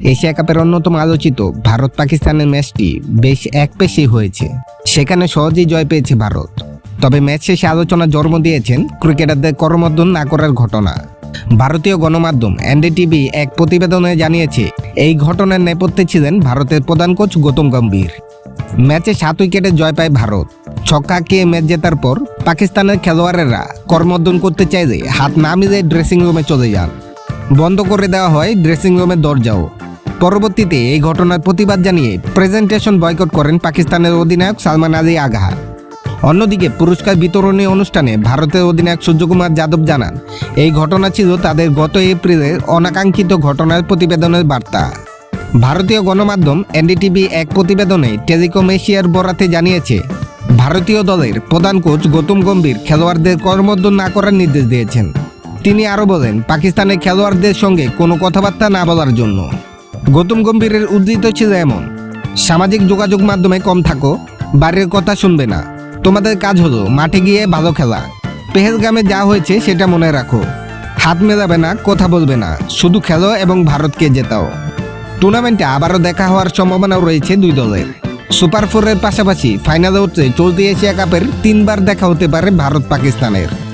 Asia কাপের অন্যতম আলোচিত ভারত পাকিস্তানের ম্যাচটি বেশ এক একপেশি হয়েছে। সেখানে সহজেই জয় পেয়েছে ভারত। তবে ম্যাচ শেষে আলোচনা জন্ম দিয়েছেন ক্রিকেটারদের করমর্দন না করার ঘটনা। ভারতীয় গণমাধ্যম এনডিটিভি এক প্রতিবেদনে জানিয়েছে, এই ঘটনার নেপথ্যে ছিলেন ভারতের প্রধান কোচ গৌতম গম্ভীর। ম্যাচে সাত উইকেটে জয় পায় ভারত। ছক্কা খেয়ে ম্যাচ জেতার পর পাকিস্তানের খেলোয়াড়েরা করমর্দন করতে চাইলে হাত না মিলে ড্রেসিং রুমে চলে যান। বন্ধ করে দেওয়া হয় ড্রেসিং রুমের দরজাও। পরবর্তীতে এই ঘটনার প্রতিবাদ জানিয়ে প্রেজেন্টেশন বয়কট করেন পাকিস্তানের অধিনায়ক সালমান আলী আগা অন্যদিকে পুরস্কার বিতরণী অনুষ্ঠানে ভারতের অধিনায়ক সূর্যকুমার যাদব জানান, এই ঘটনা ছিল তাদের গত এপ্রিলের অনাকাঙ্ক্ষিত ঘটনার প্রতিবেদনের বার্তা। ভারতীয় গণমাধ্যম এনডিটিভি এক প্রতিবেদনে টেলিকম এশিয়ার বরাতে জানিয়েছে, ভারতীয় দলের প্রধান কোচ গৌতম গম্ভীর খেলোয়াড়দের কর্মোদ্যোগ না করার নির্দেশ দিয়েছেন। তিনি আরও বলেন, পাকিস্তানের খেলোয়াড়দের সঙ্গে কোনো কথাবার্তা না বলার জন্য। গৌতম গম্ভীরের উদ্ধৃত ছিল এমন। সামাজিক যোগাযোগ মাধ্যমে কম থাকো, বাড়ির কথা শুনবে না। তোমাদের কাজ হলো মাঠে গিয়ে ভালো খেলা। পেহেলগামে যা হয়েছে সেটা মনে রাখো। হাত মেলাবে না, কথা বলবে না। শুধু খেলো এবং ভারতকে জেতাও। টুর্নামেন্টে আবারও দেখা হওয়ার সম্ভাবনাও রয়েছে দুই দলের। সুপার ফোরের পাশাপাশি ফাইনালে উঠতে চলতি এশিয়া কাপের তিনবার দেখা হতে পারে ভারত পাকিস্তানের